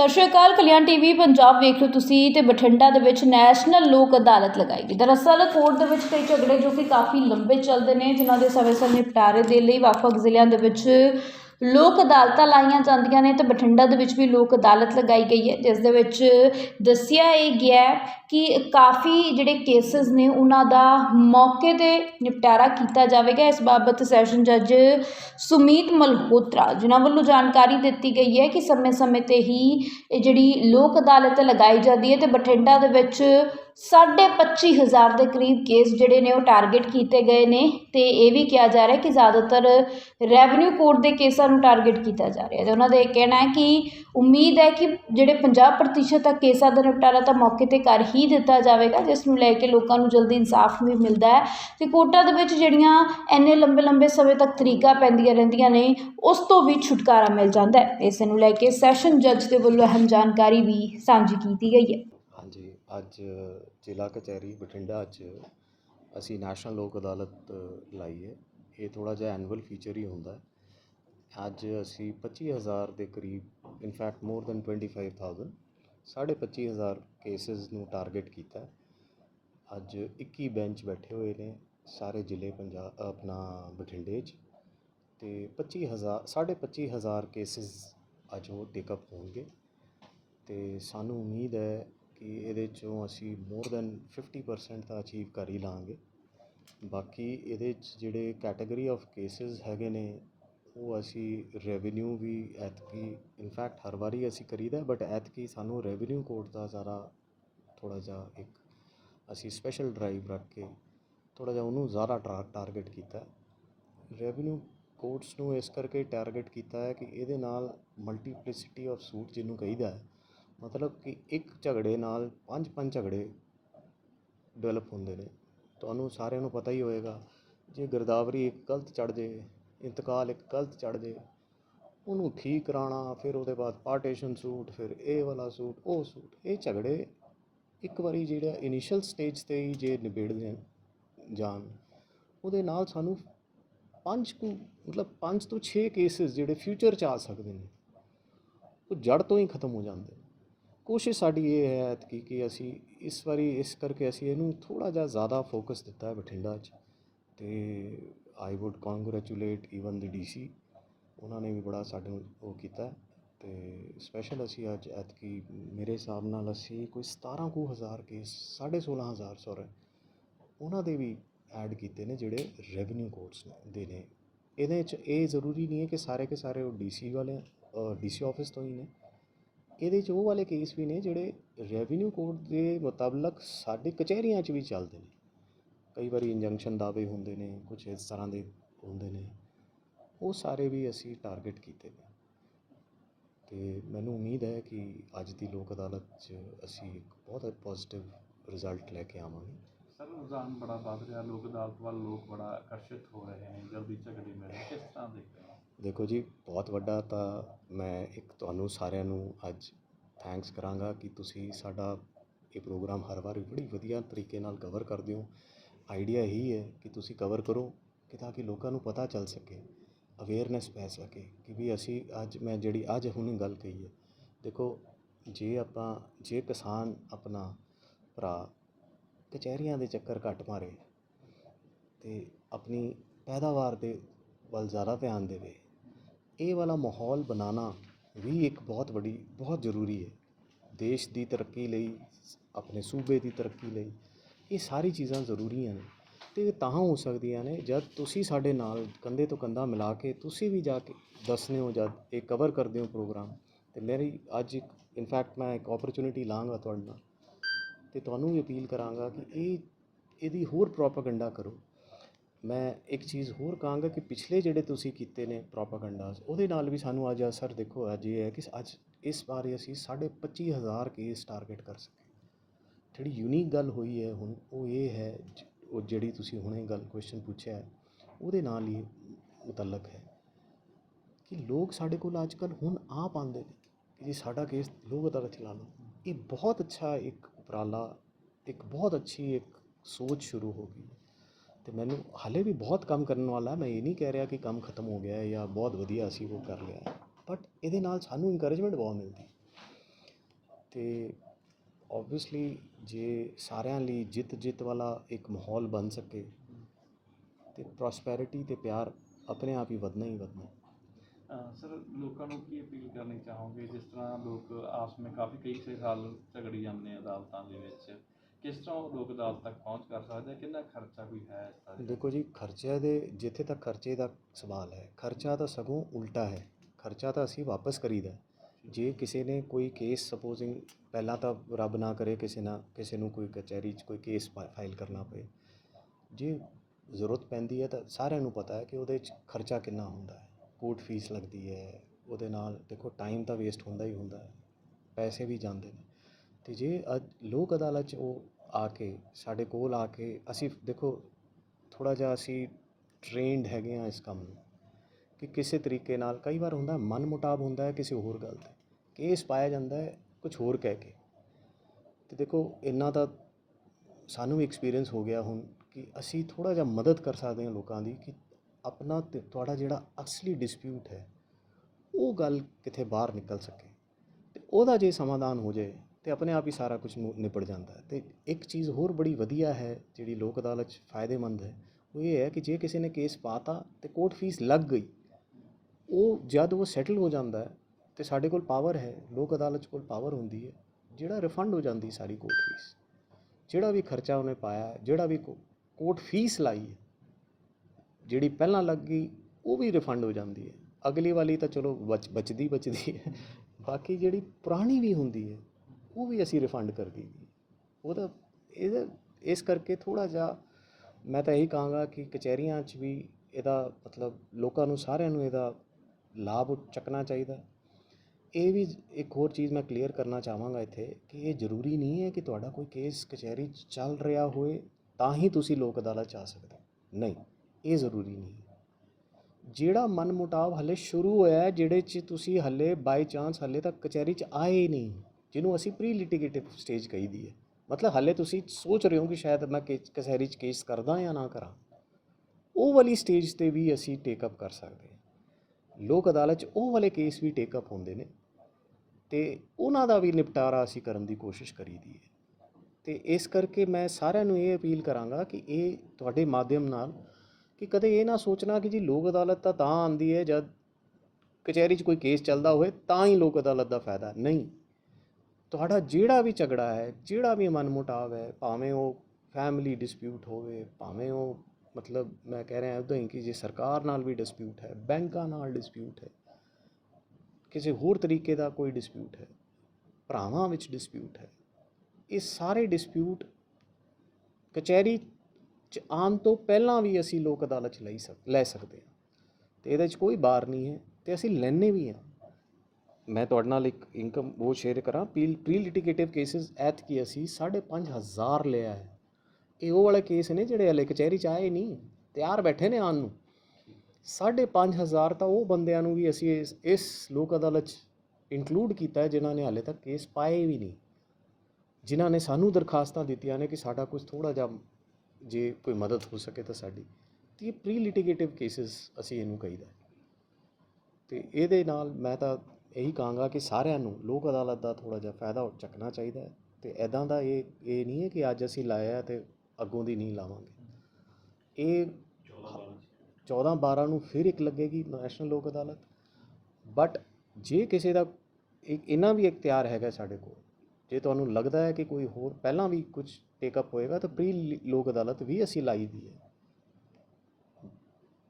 ਸਤਿ ਸ਼੍ਰੀ ਅਕਾਲ, ਕਲਿਆਣ ਟੀਵੀ, ਪੰਜਾਬ ਵੇਖ ਰਹੇ ਹੋ ਤੁਸੀਂ ਤੇ ਬਠਿੰਡਾ ਦੇ ਵਿੱਚ ਨੈਸ਼ਨਲ ਲੋਕ ਅਦਾਲਤ ਲਗਾਈ ਗਈ ਦਰਅਸਲ ਕੋਰਟ ਦੇ ਵਿੱਚ ਕਈ ਝਗੜੇ ਜੋ ਕਿ ਕਾਫੀ ਲੰਬੇ ਚੱਲਦੇ ਨੇ, ਜਿਨ੍ਹਾਂ ਦੇ ਸਮੇਂ-ਸਮੇਂ ਨਿਪਟਾਰੇ ਦੇ ਲਈ ਵੱਖ-ਵੱਖ ਜ਼ਿਲ੍ਹਿਆਂ ਦੇ ਵਿੱਚ ਲੋਕ ਅਦਾਲਤਾਂ ਲਾਈਆਂ ਜਾਂਦੀਆਂ ਨੇ ਤੇ ਬਠਿੰਡਾ ਦੇ ਵਿੱਚ ਵੀ ਲੋਕ ਅਦਾਲਤ ਲਗਾਈ ਗਈ ਹੈ ਜਿਸ ਦੇ ਵਿੱਚ ਦੱਸਿਆ ਇਹ ਗਿਆ ਕਿ ਕਾਫੀ ਜਿਹੜੇ ਕੇਸਿਸ ਨੇ ਉਹਨਾਂ ਦਾ ਮੌਕੇ ਤੇ ਨਿਪਟਾਰਾ ਕੀਤਾ ਜਾਵੇਗਾ। ਇਸ ਬਾਬਤ ਸੈਸ਼ਨ ਜੱਜ ਸੁਮੀਤ ਮਲਹੋਤਰਾ, ਜਿਨ੍ਹਾਂ ਵੱਲੋਂ ਜਾਣਕਾਰੀ ਦਿੱਤੀ ਗਈ ਹੈ ਕਿ ਸਮੇਂ-ਸਮੇਂ ਤੇ ਹੀ ਇਹ ਜਿਹੜੀ ਲੋਕ ਅਦਾਲਤ ਲਗਾਈ ਜਾਂਦੀ ਹੈ ਤੇ ਬਠਿੰਡਾ ਦੇ ਵਿੱਚ ਸਾਢੇ ਪੱਚੀ ਹਜ਼ਾਰ ਦੇ ਕਰੀਬ ਕੇਸ ਜਿਹੜੇ ਨੇ ਉਹ ਟਾਰਗੇਟ ਕੀਤੇ ਗਏ ਨੇ ਤੇ ਇਹ ਵੀ ਕਿਹਾ ਜਾ ਰਿਹਾ ਕਿ ਜ਼ਿਆਦਾਤਰ ਰੈਵਨਿਊ ਕੋਰਟ ਦੇ ਕੇਸਾਂ ਨੂੰ ਟਾਰਗੇਟ ਕੀਤਾ ਜਾ ਰਿਹਾ ਹੈ। ਉਹਨਾਂ ਦਾ ਇਹ ਕਹਿਣਾ ਹੈ ਕਿ ਉਮੀਦ ਹੈ ਕਿ ਜਿਹੜੇ 50% ਤੱਕ ਕੇਸਾਂ ਦਾ ਨਿਪਟਾਰਾ ਤਾਂ ਮੌਕੇ ਤੇ ਕਰ ਹੀ ਦਿੱਤਾ ਜਾਵੇਗਾ, ਜਿਸ ਨੂੰ ਲੈ ਕੇ ਲੋਕਾਂ ਨੂੰ ਜਲਦੀ ਇਨਸਾਫ ਵੀ ਮਿਲਦਾ ਹੈ। ਤੇ ਕੋਰਟਾਂ ਦੇ ਵਿੱਚ ਜਿਹੜੀਆਂ ਇੰਨੇ ਲੰਬੇ ਲੰਬੇ ਸਮੇਂ ਤੱਕ ਤਰੀਕਾ ਪੈਂਦੀਆਂ ਰਹਿੰਦੀਆਂ ਨੇ, ਉਸ ਤੋਂ ਵੀ ਛੁਟਕਾਰਾ ਮਿਲ ਜਾਂਦਾ ਹੈ। ਇਸ ਨੂੰ ਲੈ ਕੇ ਸੈਸ਼ਨ ਜੱਜ ਦੇ ਵੱਲੋਂ ਅਹਿਮ ਜਾਣਕਾਰੀ ਵੀ ਸਾਂਝੀ ਕੀਤੀ ਗਈ ਹੈ। ਅੱਜ ਜ਼ਿਲ੍ਹਾ ਕਚਹਿਰੀ ਬਠਿੰਡਾ 'ਚ ਅਸੀਂ ਨੈਸ਼ਨਲ ਲੋਕ ਅਦਾਲਤ ਲਾਈ ਹੈ। ਇਹ ਥੋੜ੍ਹਾ ਜਿਹਾ ਐਨੂਅਲ ਫੀਚਰ ਹੀ ਹੁੰਦਾ ਅੱਜ ਅਸੀਂ 25000 ਦੇ ਕਰੀਬ ਇਨਫੈਕਟ ਮੋਰ ਦੈਨ 25000 ਸਾਢੇ 25000 ਕੇਸਿਸ ਨੂੰ ਟਾਰਗੇਟ ਕੀਤਾ ਅੱਜ 21 ਬੈਂਚ ਬੈਠੇ ਹੋਏ ਨੇ ਸਾਰੇ ਜ਼ਿਲ੍ਹੇ ਪੰਜਾਬ ਆਪਣਾ ਬਠਿੰਡੇ 'ਚ ਤੇ 25000 ਸਾਢੇ 25000 ਕੇਸਿਸ ਅੱਜ ਉਹ ਟੇਕ ਅਪ ਹੋਣਗੇ। ਤੇ ਸਾਨੂੰ ਉਮੀਦ ਹੈ ਕਿ ਇਹਦੇ ਚੋਂ ਅਸੀਂ ਮੋਰ ਦੈਨ 50% ਤਾਂ ਅਚੀਵ ਕਰ ਹੀ ਲਵਾਂਗੇ ਬਾਕੀ ਇਹਦੇ 'ਚ ਜਿਹੜੇ ਕੈਟਾਗਰੀ ਆਫ ਕੇਸਿਸ ਹੈਗੇ ਨੇ, ਉਹ ਅਸੀਂ ਰੈਵਨਿਊ ਵੀ ਐਤਕੀ ਇਨਫੈਕਟ ਹਰ ਵਾਰੀ ਅਸੀਂ ਕਰੀਦਾ ਬਟ ਐਤਕੀ ਸਾਨੂੰ ਰੈਵਨਿਊ ਕੋਰਟ ਦਾ ਜ਼ਿਆਦਾ ਥੋੜਾ ਜਿਹਾ ਇੱਕ ਅਸੀਂ ਸਪੈਸ਼ਲ ਡਰਾਈਵ ਰੱਖ ਕੇ ਥੋੜਾ ਜਿਹਾ ਉਹਨੂੰ ਜ਼ਿਆਦਾ ਟਾਰਗੇਟ ਕੀਤਾ। ਰੈਵਨਿਊ ਕੋਰਟਸ ਨੂੰ ਇਸ ਕਰਕੇ ਟਾਰਗੇਟ ਕੀਤਾ ਹੈ ਕਿ ਇਹਦੇ ਨਾਲ ਮਲਟੀਪਲਿਸਿਟੀ ਆਫ ਸੂਟ ਜਿਹਨੂੰ ਕਹੀਦਾ ਹੈ ਮਤਲਬ ਕਿ ਇੱਕ ਝਗੜੇ ਨਾਲ ਪੰਜ ਪੰਜ ਝਗੜੇ ਡਿਵੈਲਪ ਹੁੰਦੇ ਨੇ। ਤੁਹਾਨੂੰ ਸਾਰਿਆਂ ਨੂੰ ਪਤਾ ਹੀ ਹੋਏਗਾ, ਜੇ ਗਿਰਦਾਵਰੀ ਇੱਕ ਗਲਤ ਚੜ ਜੇ, ਇੰਤਕਾਲ ਇੱਕ ਗਲਤ ਚੜ ਜੇ, ਉਹਨੂੰ ਠੀਕ ਕਰਾਉਣਾ, ਫਿਰ ਉਹਦੇ ਬਾਅਦ ਪਾਰਟੀਸ਼ਨ ਸੂਟ ਫਿਰ ਇਹ ਵਾਲਾ ਸੂਟ ਉਹ ਸੂਟ ਇਹ ਝਗੜੇ ਇੱਕ ਵਾਰੀ ਜਿਹੜਾ ਇਨੀਸ਼ੀਅਲ ਸਟੇਜ ਤੇ ਹੀ ਜੇ ਨਿਬੇੜਦੇ ਜਾਣ, ਉਹਦੇ ਨਾਲ ਸਾਨੂੰ ਪੰਜ ਕੁ, ਮਤਲਬ ਪੰਜ ਤੋਂ 6 ਕੇਸਿਸ ਜਿਹੜੇ ਫਿਊਚਰ ਚ ਆ ਸਕਦੇ ਨੇ, ਉਹ ਜੜ ਤੋਂ ਹੀ ਖਤਮ ਹੋ ਜਾਂਦੇ ਨੇ। ਕੋਸ਼ਿਸ਼ ਸਾਡੀ ਇਹ ਹੈ ਐਤਕੀ ਕਿ ਅਸੀਂ ਇਸ ਵਾਰੀ ਇਸ ਕਰਕੇ ਅਸੀਂ ਇਹਨੂੰ ਥੋੜਾ ਜਿਹਾ ਜ਼ਿਆਦਾ ਫੋਕਸ ਦਿੱਤਾ ਹੈ ਬਠਿੰਡਾ 'ਚ। ਤੇ I would congratulate even the DC ਉਹਨਾਂ ਨੇ ਵੀ ਬੜਾ ਸਾਡੇ ਨੂੰ ਉਹ ਕੀਤਾ ਤੇ ਸਪੈਸ਼ਲ ਅਸੀਂ ਅੱਜ ਐਤਕੀ ਮੇਰੇ ਹਿਸਾਬ ਨਾਲ ਅਸੀਂ ਕੋਈ 17 ਕੁ ਹਜ਼ਾਰ ਕੇਸ 16500 ਸੌਰੀ ਉਹਨਾਂ ਦੇ ਵੀ ਐਡ ਕੀਤੇ ਨੇ ਜਿਹੜੇ ਰੈਵਨਿਊ ਕੋਰਟਸ ਦੇ ਨੇ। ਇਹਦੇ 'ਚ ਇਹ ਜ਼ਰੂਰੀ ਨਹੀਂ ਹੈ ਕਿ ਸਾਰੇ ਕੇ ਸਾਰੇ ਉਹ ਡੀਸੀ ਵਾਲੇ ਡੀਸੀ ਆਫਿਸ ਤੋਂ ਹੀ ਨੇ। ਇਹਦੇ 'ਚ ਉਹ ਵਾਲੇ ਕੇਸ ਵੀ ਨੇ ਜਿਹੜੇ ਰੈਵਨਿਊ ਕੋਰਟ ਦੇ ਮੁਤਾਬਲਕ ਸਾਡੇ ਕਚਹਿਰੀਆਂ 'ਚ ਵੀ ਚੱਲਦੇ ਨੇ। ਕਈ ਵਾਰੀ ਇੰਜੰਕਸ਼ਨ ਦਾਅਵੇ ਹੁੰਦੇ ਨੇ ਕੁਝ ਇਸ ਤਰ੍ਹਾਂ ਦੇ ਹੁੰਦੇ ਨੇ। ਉਹ ਸਾਰੇ ਵੀ ਅਸੀਂ ਟਾਰਗੇਟ ਕੀਤੇ ਨੇ। ਤੇ ਮੈਨੂੰ ਉਮੀਦ ਹੈ ਕਿ ਅੱਜ ਦੀ ਲੋਕ ਅਦਾਲਤ 'ਚ ਅਸੀਂ ਇੱਕ ਬਹੁਤ ਪੋਜ਼ਿਟਿਵ ਰਿਜ਼ਲਟ ਲੈ ਕੇ ਆਵਾਂਗੇ। ਸਰ, ਰੁਝਾਨ ਬੜਾ ਵੱਧ ਰਿਹਾ। ਲੋਕ ਅਦਾਲਤ ਵੱਲ ਲੋਕ ਬੜਾ ਆਕਰਸ਼ਿਤ ਹੋ ਰਹੇ ਨੇ। ਜਲਦੀ ਝਗੜੇ ਮਿਲ ਰਹੇ ਕਿਸ ਤਰ੍ਹਾਂ ਦੇਖਦੇ ਹੋ? ਦੇਖੋ ਜੀ, ਬਹੁਤ ਵੱਡਾ ਤਾਂ ਮੈਂ ਇੱਕ ਤੁਹਾਨੂੰ ਸਾਰਿਆਂ ਨੂੰ ਅੱਜ ਥੈਂਕਸ ਕਰਾਂਗਾ ਕਿ ਤੁਸੀਂ ਸਾਡਾ ਇਹ ਪ੍ਰੋਗਰਾਮ ਹਰ ਵਾਰ ਬੜੀ ਵਧੀਆ ਤਰੀਕੇ ਨਾਲ ਕਵਰ ਕਰਦੇ ਹੋ। ਆਈਡੀਆ ਇਹੀ ਹੈ ਕਿ ਤੁਸੀਂ ਕਵਰ ਕਰੋ ਕਿ ਤਾਂ ਕਿ ਲੋਕਾਂ ਨੂੰ ਪਤਾ ਚੱਲ ਸਕੇ ਅਵੇਅਰਨੈਸ ਪੈ ਸਕੇ ਕਿ ਵੀ ਅਸੀਂ ਅੱਜ, ਮੈਂ ਜਿਹੜੀ ਅੱਜ ਹੁਣ ਗੱਲ ਕਹੀ ਹੈ, ਦੇਖੋ ਜੇ ਆਪਾਂ, ਜੇ ਕਿਸਾਨ ਆਪਣਾ ਭਰਾ ਕਚਹਿਰੀਆਂ ਦੇ ਚੱਕਰ ਘੱਟ ਮਾਰੇ ਤੇ ਆਪਣੀ ਪੈਦਾਵਾਰ ਦੇ ਵੱਲ ਜ਼ਿਆਦਾ ਧਿਆਨ ਦੇਵੇ ਇਹ ਵਾਲਾ ਮਾਹੌਲ ਬਣਾਉਣਾ ਵੀ ਇੱਕ ਬਹੁਤ ਵੱਡੀ, ਬਹੁਤ ਜ਼ਰੂਰੀ ਹੈ। ਦੇਸ਼ ਦੀ ਤਰੱਕੀ ਲਈ, ਆਪਣੇ ਸੂਬੇ ਦੀ ਤਰੱਕੀ ਲਈ, ਇਹ ਸਾਰੀ ਚੀਜ਼ਾਂ ਜ਼ਰੂਰੀਆਂ ਨੇ। ਤੇ ਤਾਂ ਹੋ ਸਕਦੀਆਂ ਨੇ, ਜਦ ਤੁਸੀਂ ਸਾਡੇ ਨਾਲ ਕੰਧੇ ਤੋਂ ਕੰਧਾ ਮਿਲਾ ਕੇ ਤੁਸੀਂ ਵੀ ਜਾ ਕੇ ਦੱਸਦੇ ਹੋ ਜਦ ਇਹ ਕਵਰ ਕਰਦੇ ਹੋ ਪ੍ਰੋਗਰਾਮ ਤੇ ਮੇਰੀ ਅੱਜ ਇੱਕ ਇਨਫੈਕਟ ਮੈਂ ਇੱਕ ਓਪਰਚੁਨਿਟੀ ਲਾਂਗਾ ਤੁਹਾਡੇ ਨਾਲ, ਤੇ ਤੁਹਾਨੂੰ ਵੀ ਅਪੀਲ ਕਰਾਂਗਾ ਕਿ ਇਹ, ਇਹਦੀ ਹੋਰ ਪ੍ਰੋਪਾਗੈਂਡਾ ਕਰੋ। ਮੈਂ ਇੱਕ ਚੀਜ਼ ਹੋਰ ਕਹਾਂਗਾ ਕਿ ਪਿਛਲੇ ਜਿਹੜੇ ਤੁਸੀਂ ਕੀਤੇ ਨੇ ਪ੍ਰੋਪਾਗੈਂਡਾਸ ਉਹਦੇ ਨਾਲ ਵੀ ਸਾਨੂੰ ਅੱਜ ਅਸਰ ਦੇਖੋ, ਅੱਜ ਇਹ ਹੈ ਕਿ ਅੱਜ ਇਸ ਵਾਰ ਅਸੀਂ ਸਾਢੇ ਪੱਚੀ ਹਜ਼ਾਰ ਕੇਸ ਟਾਰਗੇਟ ਕਰ ਸਕੇ। ਜਿਹੜੀ ਯੂਨੀਕ ਗੱਲ ਹੋਈ ਹੈ ਹੁਣ, ਉਹ ਇਹ ਹੈ, ਉਹ ਜਿਹੜੀ ਤੁਸੀਂ ਹੁਣੇ ਗੱਲ ਕੁਐਸਚਨ ਪੁੱਛਿਆ ਹੈ, ਉਹਦੇ ਨਾਲ ਹੀ ਮੁਤਲਕ ਹੈ ਕਿ ਲੋਕ ਸਾਡੇ ਕੋਲ ਅੱਜ ਕੱਲ੍ਹ ਹੁਣ ਆਪ ਆਉਂਦੇ ਨੇ ਕਿ ਜੀ ਸਾਡਾ ਕੇਸ ਲੋਕ ਅਦਾਲਤ ਚਲਾ ਲਓ। ਇਹ ਬਹੁਤ ਅੱਛਾ ਇੱਕ ਉਪਰਾਲਾ, ਇੱਕ ਬਹੁਤ ਅੱਛੀ ਇੱਕ ਸੋਚ ਸ਼ੁਰੂ ਹੋ ਗਈ ਅਤੇ ਮੈਨੂੰ ਹਾਲੇ ਵੀ ਬਹੁਤ ਕੰਮ ਕਰਨ ਵਾਲਾ ਮੈਂ ਇਹ ਨਹੀਂ ਕਹਿ ਰਿਹਾ ਕਿ ਕੰਮ ਖਤਮ ਹੋ ਗਿਆ ਜਾਂ ਬਹੁਤ ਵਧੀਆ ਅਸੀਂ ਉਹ ਕਰ ਲਿਆ ਬਟ ਇਹਦੇ ਨਾਲ ਸਾਨੂੰ ਇਨਕਰੇਜਮੈਂਟ ਬਹੁਤ ਮਿਲਦੀ ਅਤੇ ਓਬਵੀਅਸਲੀ ਜੇ ਸਾਰਿਆਂ ਲਈ ਜਿੱਤ ਜਿੱਤ ਵਾਲਾ ਇੱਕ ਮਾਹੌਲ ਬਣ ਸਕੇ, ਤੇ ਪ੍ਰੋਸਪੈਰਿਟੀ ਤੇ ਪਿਆਰ ਆਪਣੇ ਆਪ ਹੀ ਵਧਣਾ ਹੀ ਵਧਣਾ ਸਰ, ਲੋਕਾਂ ਨੂੰ ਕੀ ਅਪੀਲ ਕਰਨੀ ਚਾਹੋਗੇ? ਜਿਸ ਤਰ੍ਹਾਂ ਲੋਕ ਆਪਸ ਵਿੱਚ ਕਾਫੀ ਕਈ ਕਈ ਸਾਲ ਝਗੜੀ ਜਾਂਦੇ ਆ ਅਦਾਲਤਾਂ ਦੇ ਵਿੱਚ। ਕਿਸ ਤਰ੍ਹਾਂ ਉਹ ਲੋਕ ਅਦਾਲਤ ਤੱਕ ਪਹੁੰਚ ਕਰ ਸਕਦੇ ਆ? ਕਿੰਨਾ ਖਰਚਾ ਕੋਈ ਹੈ ਇਸ ਦਾ ਦੇਖੋ ਜੀ ਖਰਚੇ ਦੇ, ਜਿੱਥੇ ਤੱਕ ਖਰਚੇ ਦਾ ਸਵਾਲ ਹੈ, ਖਰਚਾ ਤਾਂ ਸਗੋਂ ਉਲਟਾ ਹੈ। ਖਰਚਾ ਤਾਂ ਅਸੀਂ ਵਾਪਸ ਕਰੀਦਾ ਜੇ ਕਿਸੇ ਨੇ ਕੋਈ ਕੇਸ ਸਪੋਜ਼ਿੰਗ ਪਹਿਲਾਂ ਤਾਂ ਰੱਬ ਨਾ ਕਰੇ ਕਿਸੇ ਨਾਲ, ਕਿਸੇ ਨੂੰ ਕੋਈ ਕਚਹਿਰੀ 'ਚ ਕੋਈ ਕੇਸ ਫਾਈਲ ਕਰਨਾ ਪਏ। ਜੇ ਜ਼ਰੂਰਤ ਪੈਂਦੀ ਹੈ ਤਾਂ ਸਾਰਿਆਂ ਨੂੰ ਪਤਾ ਹੈ ਕਿ ਉਹਦੇ 'ਚ ਖਰਚਾ ਕਿੰਨਾ ਹੁੰਦਾ ਹੈ। ਕੋਰਟ ਫੀਸ ਲੱਗਦੀ ਹੈ, ਉਹਦੇ ਨਾਲ ਦੇਖੋ ਟਾਈਮ ਤਾਂ ਵੇਸਟ ਹੁੰਦਾ ਹੀ ਹੁੰਦਾ ਹੈ। ਪੈਸੇ ਵੀ ਜਾਂਦੇ ਨੇ। ਤੇ ਜੇ ਅੱਜ ਲੋਕ ਅਦਾਲਤ 'ਚ ਉਹ ਆ ਕੇ ਸਾਡੇ ਕੋਲ ਆ ਕੇ ਅਸੀਂ ਦੇਖੋ ਥੋੜਾ ਜਿਹਾ ਅਸੀਂ ਟ੍ਰੇਨਡ ਹੈਗੇ ਆ ਇਸ ਕੰਮ ਨੂੰ ਕਿ ਕਿਸੇ ਤਰੀਕੇ ਨਾਲ ਕਈ ਵਾਰ ਹੁੰਦਾ ਮਨ ਮੁਟਾਵ ਹੁੰਦਾ ਹੈ ਕਿਸੇ ਹੋਰ ਗੱਲ ਤੇ ਕੇਸ ਪਾਇਆ ਜਾਂਦਾ ਹੈ ਕੁਝ ਹੋਰ ਕਹਿ ਕੇ। ਤੇ ਦੇਖੋ ਇੰਨਾ ਤਾਂ ਸਾਨੂੰ ਵੀ ਐਕਸਪੀਰੀਅੰਸ ਹੋ ਗਿਆ ਹੁਣ ਕਿ ਅਸੀਂ ਥੋੜਾ ਜਿਹਾ ਮਦਦ ਕਰ ਸਕਦੇ ਹਾਂ ਲੋਕਾਂ ਦੀ ਕਿ ਆਪਣਾ ਤੇ ਤੁਹਾਡਾ ਜਿਹੜਾ ਅਸਲੀ ਡਿਸਪਿਊਟ ਹੈ ਉਹ ਗੱਲ ਕਿਤੇ ਬਾਹਰ ਨਿਕਲ ਸਕੇ। ਤੇ ਉਹਦਾ ਜੇ ਸਮਾਧਾਨ ਹੋ ਜਾਏ ਤੇ ਆਪਣੇ ਆਪ ਹੀ ਸਾਰਾ ਕੁਝ ਨਿਪਟ ਜਾਂਦਾ ਹੈ। ਤੇ ਇੱਕ ਚੀਜ਼ ਹੋਰ ਬੜੀ ਵਧੀਆ ਹੈ, ਜਿਹੜੀ ਲੋਕ ਅਦਾਲਤ 'ਚ ਫਾਇਦੇਮੰਦ ਹੈ, ਉਹ ਇਹ ਹੈ ਕਿ ਜੇ ਕਿਸੇ ਨੇ ਕੇਸ ਪਾਤਾ ਤੇ ਕੋਰਟ ਫੀਸ ਲੱਗ ਗਈ, ਉਹ ਜਦ ਉਹ ਸੈਟਲ ਹੋ ਜਾਂਦਾ ਹੈ ਤੇ ਸਾਡੇ ਕੋਲ ਪਾਵਰ ਹੈ, ਲੋਕ ਅਦਾਲਤ ਕੋਲ ਪਾਵਰ ਹੁੰਦੀ ਹੈ, ਜਿਹੜਾ ਰਿਫੰਡ ਹੋ ਜਾਂਦੀ ਸਾਰੀ ਕੋਰਟ ਫੀਸ, ਜਿਹੜਾ ਵੀ ਖਰਚਾ ਉਹਨੇ ਪਾਇਆ, ਜਿਹੜਾ ਵੀ ਕੋਰਟ ਫੀਸ ਲਾਈ ਹੈ, ਜਿਹੜੀ ਪਹਿਲਾਂ ਲੱਗ ਗਈ, ਉਹ ਵੀ ਰਿਫੰਡ ਹੋ ਜਾਂਦੀ ਹੈ। ਅਗਲੀ ਵਾਲੀ ਤਾਂ ਚਲੋ ਬਚ, ਬਚਦੀ ਬਚਦੀ ਹੈ। ਬਾਕੀ ਜਿਹੜੀ ਪੁਰਾਣੀ ਵੀ ਹੁੰਦੀ ਹੈ ਉਹ ਵੀ ਅਸੀਂ ਰਿਫੰਡ ਕਰ ਦਈਦੀ ਉਹਦਾ ਇਹਦਾ, ਇਸ ਕਰਕੇ ਥੋੜਾ ਜਿਹਾ ਮੈਂ ਤਾਂ ਇਹੀ ਕਹਾਂਗਾ ਕਿ ਕਚਹਿਰੀਆਂ 'ਚ ਵੀ ਇਹਦਾ ਮਤਲਬ ਲੋਕਾਂ ਨੂੰ ਸਾਰਿਆਂ ਨੂੰ ਇਹਦਾ ਲਾਭ ਚੱਕਣਾ ਚਾਹੀਦਾ। ਇਹ ਵੀ ਇੱਕ ਹੋਰ ਚੀਜ਼ ਮੈਂ ਕਲੀਅਰ ਕਰਨਾ ਚਾਹਾਂਗਾ ਇੱਥੇ ਕਿ ਇਹ ਜ਼ਰੂਰੀ ਨਹੀਂ ਹੈ ਕਿ ਤੁਹਾਡਾ ਕੋਈ ਕੇਸ ਕਚਹਿਰੀ 'ਚ ਚੱਲ ਰਿਹਾ ਹੋਵੇ ਤਾਂ ਹੀ ਤੁਸੀਂ ਲੋਕ ਅਦਾਲਤ 'ਚ ਆ ਸਕਦੇ ਨਹੀਂ, ਇਹ ਜ਼ਰੂਰੀ ਨਹੀਂ ਜਿਹੜਾ ਮਨ ਮੁਟਾਵ ਹਲੇ ਸ਼ੁਰੂ ਹੋਇਆ ਹੈ, ਜਿਹੜੇ 'ਚ ਤੁਸੀਂ ਹਲੇ ਬਾਈ ਚਾਂਸ ਹਲੇ ਤੱਕ ਕਚਹਿਰੀ 'ਚ ਆਏ ਹੀ ਨਹੀਂ। ਜਿਹਨੂੰ ਅਸੀਂ ਪ੍ਰੀ ਲਿਟੀਗੇਟਿਵ ਸਟੇਜ ਕਹੀਦੀ ਹੈ। ਮਤਲਬ ਹਾਲੇ ਤੁਸੀਂ ਸੋਚ ਰਹੇ ਹੋ ਕਿ ਸ਼ਾਇਦ ਮੈਂ ਕੇ- ਕਚਹਿਰੀ 'ਚ ਕੇਸ ਕਰਦਾ ਜਾਂ ਨਾ ਕਰਾਂ। ਉਹ ਵਾਲੀ ਸਟੇਜ ਤੇ ਵੀ ਅਸੀਂ ਟੇਕ ਅਪ ਕਰ ਸਕਦੇ ਹਾਂ। ਲੋਕ ਅਦਾਲਤ 'ਚ ਉਹ ਵਾਲੇ ਕੇਸ ਵੀ ਟੇਕ ਅਪ ਹੁੰਦੇ ਨੇ। ਤੇ ਉਹਨਾਂ ਦਾ ਵੀ ਨਿਪਟਾਰਾ ਅਸੀਂ ਕਰਨ ਦੀ ਕੋਸ਼ਿਸ਼ ਕਰੀਦੀ ਹੈ। ਤੇ ਇਸ ਕਰਕੇ ਮੈਂ ਸਾਰਿਆਂ ਨੂੰ ਇਹ ਅਪੀਲ ਕਰਾਂਗਾ ਕਿ ਇਹ ਤੁਹਾਡੇ ਮਾਧਿਅਮ ਨਾਲ ਕਿ ਕਦੇ ਇਹ ਨਾ ਸੋਚਣਾ ਕਿ ਜੀ ਲੋਕ ਅਦਾਲਤ ਤਾਂ ਤਾਂ ਆਂਦੀ ਹੈ ਜਦ ਕਚਹਿਰੀ 'ਚ ਕੋਈ ਕੇਸ ਚੱਲਦਾ ਹੋਵੇ ਤਾਂ ਹੀ ਲੋਕ ਅਦਾਲਤ ਦਾ ਫਾਇਦਾ। ਨਹੀਂ। ਤੁਹਾਡਾ ਜਿਹੜਾ ਵੀ ਝਗੜਾ ਹੈ, ਜਿਹੜਾ ਵੀ ਮਨਮੁਟਾਵ ਹੈ, ਭਾਵੇਂ ਉਹ ਫੈਮਿਲੀ ਡਿਸਪਿਊਟ ਹੋਵੇ, ਭਾਵੇਂ ਉਹ ਮਤਲਬ ਮੈਂ ਕਹਿ ਰਿਹਾ ਉਦਾਂ ਹੀ ਕਿ ਜੇ ਸਰਕਾਰ ਨਾਲ ਵੀ ਡਿਸਪਿਊਟ ਹੈ, ਬੈਂਕਾਂ ਨਾਲ ਡਿਸਪਿਊਟ ਹੈ, ਕਿਸੇ ਹੋਰ ਤਰੀਕੇ ਦਾ ਕੋਈ ਡਿਸਪਿਊਟ ਹੈ, ਭਰਾਵਾਂ ਵਿੱਚ ਡਿਸਪਿਊਟ ਹੈ, ਇਹ ਸਾਰੇ ਡਿਸਪਿਊਟ ਕਚਹਿਰੀ ਚ ਆਉਣ ਤੋਂ ਪਹਿਲਾਂ ਵੀ ਅਸੀਂ ਲੋਕ ਅਦਾਲਤ ਚ ਲਈ ਸਕ, ਲੈ ਸਕਦੇ ਹਾਂ। ਤੇ ਇਹਦੇ ਚ ਕੋਈ ਬਾਰ ਨਹੀਂ ਹੈ ਤੇ ਅਸੀਂ ਲੈਣੇ ਵੀ ਹਾਂ। ਮੈਂ ਤੁਹਾਡੇ ਨਾਲ ਇੱਕ ਇਨਕਮ ਉਹ ਸ਼ੇਅਰ ਕਰਾਂ। ਪ੍ਰੀ ਲਿਟੀਗੇਟਿਵ ਕੇਸਿਸ ਐਤ ਕੀ ਅਸੀਂ 5500 ਲਿਆ ਹੈ। ਇਹ ਉਹ ਵਾਲੇ ਕੇਸ ਨੇ ਜਿਹੜੇ ਹਲੇ ਕਚਹਿਰੀ ਚ ਆਏ ਨਹੀਂ, ਤਿਆਰ ਬੈਠੇ ਨੇ ਆਉਣ ਨੂੰ। 5500 ਤਾਂ ਉਹ ਬੰਦਿਆਂ ਨੂੰ ਵੀ ਅਸੀਂ ਇਸ ਇਸ ਲੋਕ ਅਦਾਲਤ ਚ ਇਨਕਲੂਡ ਕੀਤਾ ਹੈ, ਜਿਨ੍ਹਾਂ ਨੇ ਹਾਲੇ ਤੱਕ ਕੇਸ ਪਾਏ ਵੀ ਨਹੀਂ। ਜਿਨ੍ਹਾਂ ਨੇ ਸਾਨੂੰ ਦਰਖਾਸਤਾਂ ਦਿੱਤੀਆਂ ਨੇ ਕਿ ਸਾਡਾ ਕੁਝ ਥੋੜਾ ਜਿਹਾ ਜੇ ਕੋਈ ਮਦਦ ਹੋ ਸਕੇ ਤਾਂ ਸਾਡੀ। ਤੇ ਇਹ ਪ੍ਰੀ ਲਿਟੀਗੇਟਿਵ ਕੇਸਿਸ ਅਸੀਂ ਇਹਨੂੰ ਕਹੀਦਾ ਤੇ ਇਹਦੇ ਨਾਲ ਮੈਂ ਤਾਂ ਇਹੀ ਕਹਾਂਗਾ ਕਿ ਸਾਰਿਆਂ ਨੂੰ ਲੋਕ ਅਦਾਲਤ ਦਾ ਥੋੜਾ ਜਿਹਾ ਫਾਇਦਾ ਚੱਕਣਾ ਚਾਹੀਦਾ ਹੈ ਤੇ ਐਦਾਂ ਦਾ ਇਹ ਇਹ ਨਹੀਂ ਹੈ ਕਿ ਅੱਜ ਅਸੀਂ ਲਾਇਆ ਤੇ ਅੱਗੋਂ ਦੀ ਨਹੀਂ ਲਾਵਾਂਗੇ। ਇਹ 14 12 ਨੂੰ ਫਿਰ ਇੱਕ ਲੱਗੇਗੀ ਨੈਸ਼ਨਲ ਲੋਕ ਅਦਾਲਤ। ਬਟ ਜੇ ਕਿਸੇ ਦਾ ਇੱਕ ਇਹਨਾਂ ਵੀ ਇਖਤਿਆਰ ਹੈਗਾ ਸਾਡੇ ਕੋਲ, ਜੇ ਤੁਹਾਨੂੰ ਲੱਗਦਾ ਹੈ ਕਿ ਕੋਈ ਹੋਰ ਪਹਿਲਾਂ ਵੀ ਕੁਝ ਟੇਕਅਪ ਹੋਏਗਾ ਤਾਂ ਪ੍ਰੀ ਲੋਕ ਅਦਾਲਤ ਵੀ ਅਸੀਂ ਲਾਈ ਦੀ ਹੈ।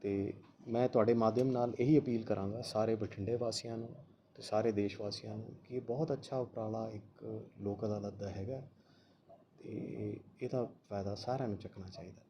ਤੇ ਮੈਂ ਤੁਹਾਡੇ ਮਾਧਿਅਮ ਨਾਲ ਇਹੀ ਅਪੀਲ ਕਰਾਂਗਾ ਸਾਰੇ ਬਠਿੰਡੇ ਵਾਸੀਆਂ ਨੂੰ ਤੇ ਸਾਰੇ ਦੇਸ਼ ਵਾਸੀਆਂ ਨੂੰ ਕਿ ਇਹ ਬਹੁਤ ਅੱਛਾ ਉਪਰਾਲਾ ਇੱਕ ਲੋਕ ਅਦਾਲਤ ਦਾ ਹੈਗਾ ਤੇ ਇਹਦਾ ਫਾਇਦਾ ਸਾਰਿਆਂ ਨੂੰ ਚੱਕਣਾ ਚਾਹੀਦਾ।